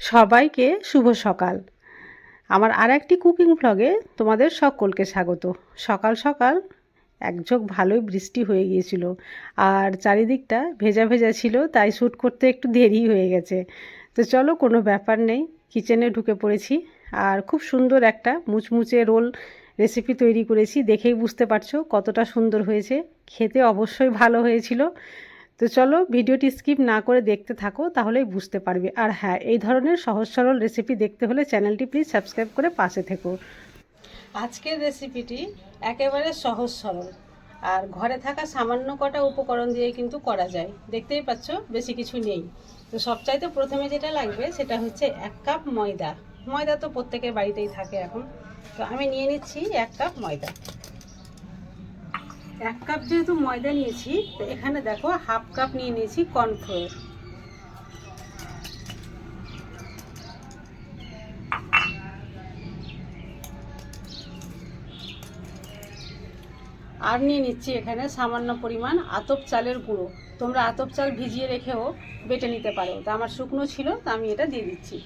সবাইকে শুভ সকাল। আমার আর একটি কুকিং ভ্লগে তোমাদের সকলকে স্বাগত। সকাল সকাল একঝোঁক ভালোই বৃষ্টি হয়ে গিয়েছিল আর চারিদিকটা ভেজা ভেজা ছিল, তাই শ্যুট করতে একটু দেরি হয়ে গেছে। তো চলো কোনো ব্যাপার নেই কিচেনে ঢুকে পড়েছি আর খুব সুন্দর একটা মুচমুচে রোল রেসিপি তৈরি করেছি, দেখেই বুঝতে পারছ কতটা সুন্দর হয়েছে। খেতে অবশ্যই ভালো হয়েছিল। তো চলো ভিডিওটি স্কিপ না করে দেখতে থাকো, তাহলেই বুঝতে পারবে। আর হ্যাঁ এই ধরনের সহজ সরল রেসিপি দেখতে হলে চ্যানেলটি প্লিজ সাবস্ক্রাইব করে পাশে থেকো। আজকের রেসিপিটি একেবারে সহজ সরল। আর ঘরে থাকা সামান্য কটা উপকরণ দিয়ে কিন্তু করা যায়। দেখতেই পাচ্ছ, বেশি কিছু নেই। তো সবচাইতে প্রথমে যেটা লাগবে, সেটা হচ্ছে এক কাপ ময়দা। ময়দা তো প্রত্যেকের বাড়িতেই থাকে এখন। তো আমি নিয়ে নিচ্ছি এক কাপ ময়দা। এক কাপ যেহেতু ময়দা নিয়েছি, তো এখানে দেখো হাফ কাপ নিয়ে নিয়েছি কর্নফ্লোর। আর নিয়ে নিচ্ছি এখানে সামান্য পরিমাণ আতপ চালের গুঁড়ো। তোমরা আতপ চাল ভিজিয়ে রেখেও বেটে নিতে পারো। তা আমার শুকনো ছিল, তা আমি এটা দিয়ে দিচ্ছি।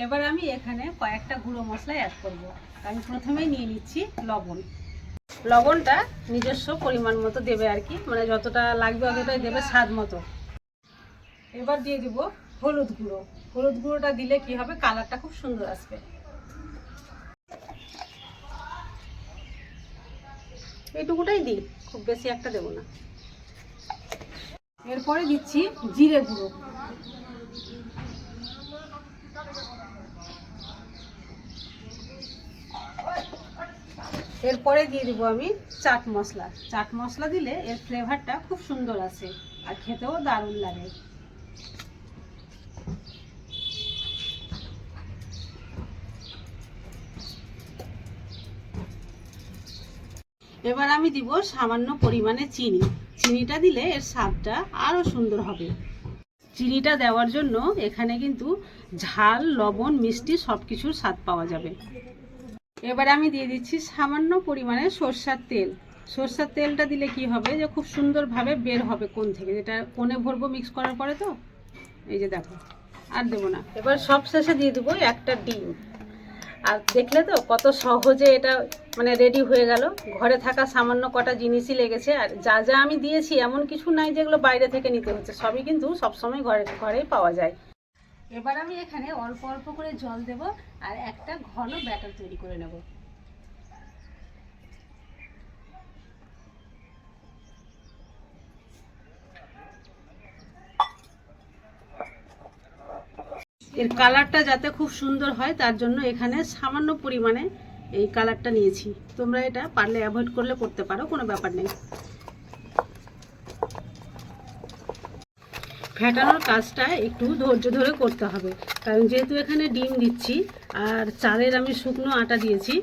এবার আমি এখানে কয়েকটা গুঁড়ো মশলা অ্যাড করব। আমি প্রথমেই নিয়ে নিচ্ছি লবণ। লবণটা নিজস্ব পরিমাণ মতো দেবে আর কি মানে যতটা লাগবে অতটাই দেবে স্বাদ মতো। এবার দিয়ে দিব হলুদ গুঁড়ো। হলুদ গুঁড়োটা দিলে কি হবে, কালারটা খুব সুন্দর আসবে। এইটুকুটাই দিই, খুব বেশি একটা দেবো না। এরপরে দিচ্ছি জিরে গুঁড়ো। এরপরে দিয়ে দেবো আমি চাট মশলা। চাট মশলা দিলে এর ফ্লেভারটা খুব সুন্দর আসে আর খেতেও দারুণ লাগে। এবার আমি দিব সামান্য পরিমাণে চিনি। চিনিটা দিলে এর স্বাদটা আরও সুন্দর হবে। চিনিটা দেওয়ার জন্য এখানে কিন্তু ঝাল, লবণ, মিষ্টি সব কিছুর স্বাদ পাওয়া যাবে। এবার আমি দিয়ে দিচ্ছি সামান্য পরিমাণে সর্ষার তেল। সর্ষার তেলটা দিলে কি হবে যে, খুব সুন্দরভাবে বের হবে কোন থেকে। যেটা কোণে ভরবো মিক্স করার পরে তো, এই যে দেখো, আর দেবো না। এবার সব শেষে দিয়ে দেবো একটা ডিম। আর দেখলে তো কত সহজে এটা মানে রেডি হয়ে গেল। ঘরে থাকা সামান্য কটা জিনিসই লেগেছে, আর যা যা আমি দিয়েছি এমন কিছু নাই যেগুলো বাইরে থেকে নিতে হচ্ছে। সবই কিন্তু সবসময় ঘরে, ঘরেই পাওয়া যায়। এবার আমি এখানে অল্প অল্প করে জল দেব আর একটা ঘন ব্যাটার তৈরি করে নেব। এর কালারটা যাতে খুব সুন্দর হয়, তার জন্য এখানে সামান্য পরিমাণে এই কালারটা নিয়েছি। তোমরা এটা পারলে অ্যাভয়েড করলে করতে পারো, কোনো ব্যাপার নেই। ফেটানোর কাজটা একটু ধৈর্য ধরে করতে হবে। কারণ যেহেতু এখানে ডিম দিচ্ছি, আর চালের আমি শুকনো আটা দিয়েছি,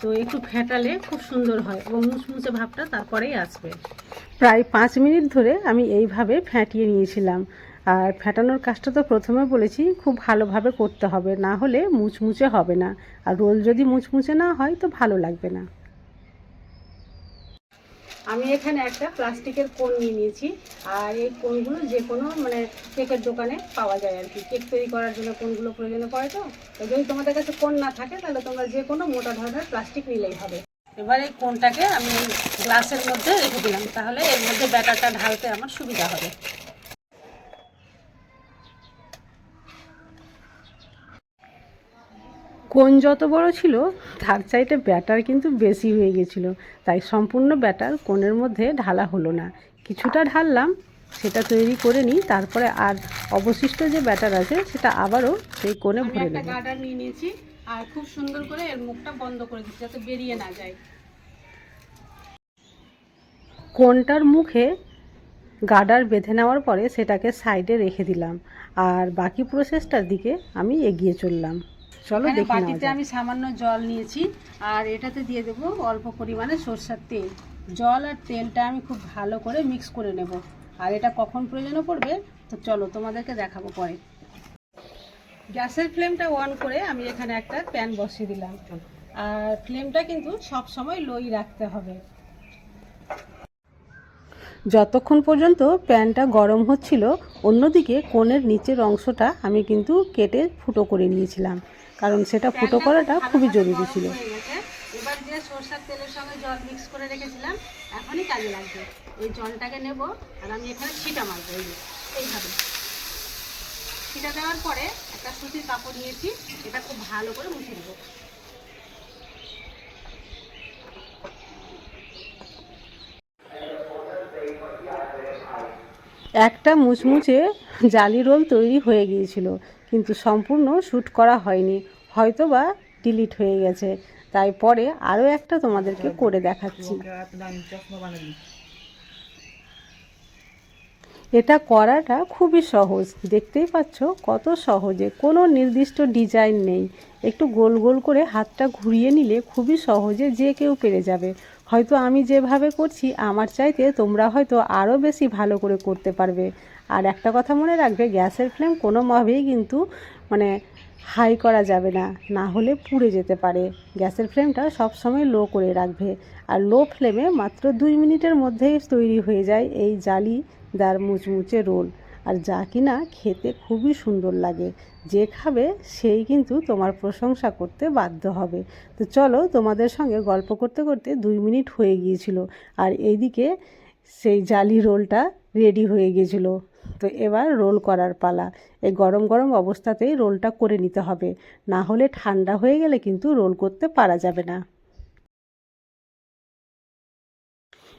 তো একটু ফেটালে খুব সুন্দর হয় এবং মুচমুচে ভাবটা তারপরেই আসবে। প্রায় পাঁচ মিনিট ধরে আমি এইভাবে ফ্যাটিয়ে নিয়েছিলাম। আর ফেটানোর কাজটা তো প্রথমে বলেছি, খুব ভালোভাবে করতে হবে, না হলে মুচমুচে হবে না। আর রোল যদি মুচমুচে না হয়, তো ভালো লাগবে না। আমি এখানে একটা প্লাস্টিকের কোন নিয়ে নিয়েছি। আর এই কোনগুলো যে কোনো মানে কেকের দোকানে পাওয়া যায় আর কি। কেক তৈরি করার জন্য কোনগুলো প্রয়োজন পড়ে তো। যদি তোমাদের কাছে কোন না থাকে, তাহলে তোমরা যে কোনো মোটা ধরনের প্লাস্টিক নিলেই হবে। এবার এই কোনটাকে আমি গ্লাসের মধ্যে রেখে দিলাম। তাহলে এর মধ্যে ব্যাটারটা ঢালতে আমার সুবিধা হবে। কোন যত বড় ছিল তার চাইতে ব্যাটার কিন্তু বেশি হয়ে গেছিল। তাই সম্পূর্ণ ব্যাটার কোণের মধ্যে ঢালা হলো না। কিছুটা ঢাললাম সেটা তৈরি করে নিই তারপরে আর অবশিষ্ট যে ব্যাটার আছে সেটা আবারও সেই কোণে ভরে নেব। গার্ডার নিয়ে নিয়েছি আর খুব সুন্দর করে এর মুখটা বন্ধ করে দিচ্ছি যাতে বেরিয়ে না যায়। কোনটার মুখে গার্ডার বেঁধে নেওয়ার পরে সেটাকে সাইডে রেখে দিলাম আর বাকি প্রসেসটার দিকে আমি এগিয়ে চললাম। চলো দেখে বাটিতে আমি সামান্য জল নিয়েছি আর এটাতে দিয়ে দেবো অল্প পরিমাণে সরষার তেল। জল আর তেলটা আমি খুব ভালো করে মিক্স করে নেব। আর এটা কখন প্রয়োজনে পড়বে তো চলো তোমাদেরকে দেখাবো পরে। গ্যাসের ফ্লেমটা অন করে আমি এখানে একটা প্যান বসিয়ে দিলাম। আর ফ্লেমটা কিন্তু সব সময় লোই রাখতে হবে। যতক্ষণ পর্যন্ত প্যানটা গরম হচ্ছিল অন্যদিকে কোণের নিচের অংশটা আমি কিন্তু কেটে ফুটো করে নিয়েছিলাম। কারণ সেটা ফুটো করাটা খুবই জরুরি ছিল। এবার যে সরষার তেলের সঙ্গে জল মিক্স করে রেখেছিলাম এখনই কাজে লাগবে। এই জলটাকে নেব আর আমি এখানে ছিটা মারবো এই এইভাবে। ছিটা দেওয়ার পরে একটা সুতির কাপড় নিয়েছি এটা খুব ভালো করে মুছে দেবো একটা মুচমুচে জালি রোল তৈরি হয়ে গিয়েছিল। কিন্তু সম্পূর্ণ শ্যুট করা হয়নি। হয়তো বা ডিলিট হয়ে গেছে। তাই পরে আরও একটা তোমাদেরকে করে দেখাচ্ছি। এটা করাটা খুবই সহজ। দেখতেই পাচ্ছ কত সহজে। কোনো নির্দিষ্ট ডিজাইন নেই। একটু গোল গোল করে হাতটা ঘুরিয়ে নিলে খুবই সহজে যে কেউ পেরে যাবে। হয়তো আমি যেভাবে করছি, আমার চাইতে তোমরা হয়তো আরও বেশি ভালো করে করতে পারবে। আর একটা কথা মনে রাখবে, গ্যাসের ফ্লেম কোনোভাবেই কিন্তু মানে হাই করা যাবে না না হলে পুড়ে যেতে পারে। গ্যাসের ফ্লেমটা সব সময় লো করে রাখবে। আর লো ফ্লেমে মাত্র দুই মিনিটের মধ্যেই তৈরি হয়ে যায় এই জালিদার মুচমুচে রোল। আর যা কিনা খেতে খুবই সুন্দর লাগে, যে খাবে সেই কিন্তু তোমার প্রশংসা করতে বাধ্য হবে। তো চলো তোমাদের সঙ্গে গল্প করতে করতে দুই মিনিট হয়ে গিয়েছিল, আর এইদিকে সেই জালি রোলটা রেডি হয়ে গিয়েছিল। তো এবার রোল করার পালা। এই গরম গরম অবস্থাতেই রোলটা করে নিতে হবে। না হলে ঠান্ডা হয়ে গেলে কিন্তু রোল করতে পারা যাবে না।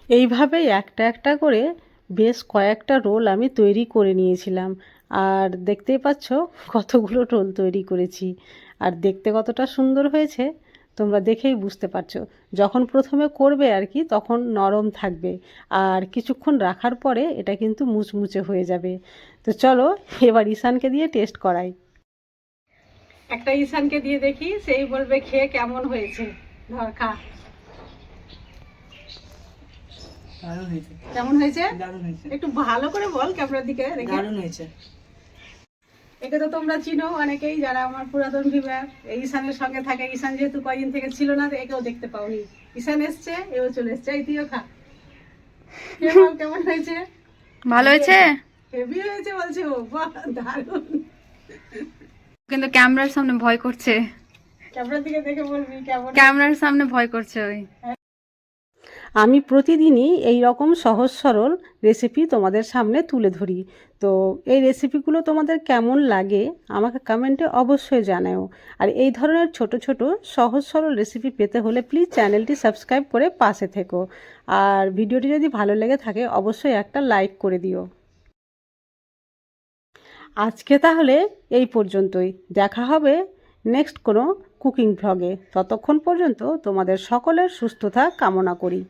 এইভাবেই একটা একটা করে বেশ কয়েকটা রোল আমি তৈরি করে নিয়েছিলাম। আর দেখতেই পাচ্ছ কতগুলো রোল তৈরি করেছি। আর দেখতে কতটা সুন্দর হয়েছে। তোমরা দেখেই বুঝতে পারছ। যখন প্রথমে করবে আর কি তখন নরম থাকবে। আর কিছুক্ষণ রাখার পরে এটা কিন্তু মুচমুচে হয়ে যাবে। তো চলো এবার ঈশানকে দিয়ে টেস্ট করাই। একটা ঈশানকে দিয়ে দেখি সেই বলবে খেয়ে কেমন হয়েছে? ধর খা। কেমন হয়েছে? একটু ভালো করে বল ক্যামেরার দিকে দারুণ হয়েছে। একে তো তোমরা চিনো অনেকেই যারা আমার পুরাতন ভিভার এই ঈশানের সঙ্গে থাকে। ঈশান যেহেতু কয়দিন থেকে ছিল না একেও দেখতে পাওনি। ঈশান এসছে এও চলে এসছে। এই তুইও খা। কেমন হয়েছে? ভালো হয়েছে? হেভি হয়েছে বলছে ও বাহ দারুণ। কিন্তু ক্যামেরার সামনে ভয় করছে। ক্যামেরার দিকে দেখে বলবি কেমন। ক্যামেরার সামনে ভয় করছে ওই। আমি প্রতিদিনই এই রকম সহজ সরল রেসিপি তোমাদের সামনে তুলে ধরি। তো এই রেসিপিগুলো তোমাদের কেমন লাগে আমাকে কমেন্টে অবশ্যই জানাও। আর এই ধরনের ছোট ছোট সহজ সরল রেসিপি পেতে হলে প্লিজ চ্যানেলটি সাবস্ক্রাইব করে পাশে থেকো। আর ভিডিওটি যদি ভালো লেগে থাকে অবশ্যই একটা লাইক করে দিও। আজকে তাহলে এই পর্যন্তই। দেখা হবে নেক্সট কোনো কুকিং ভ্লগে ততক্ষণ পর্যন্ত তোমাদের সকলের সুস্থতা কামনা করি।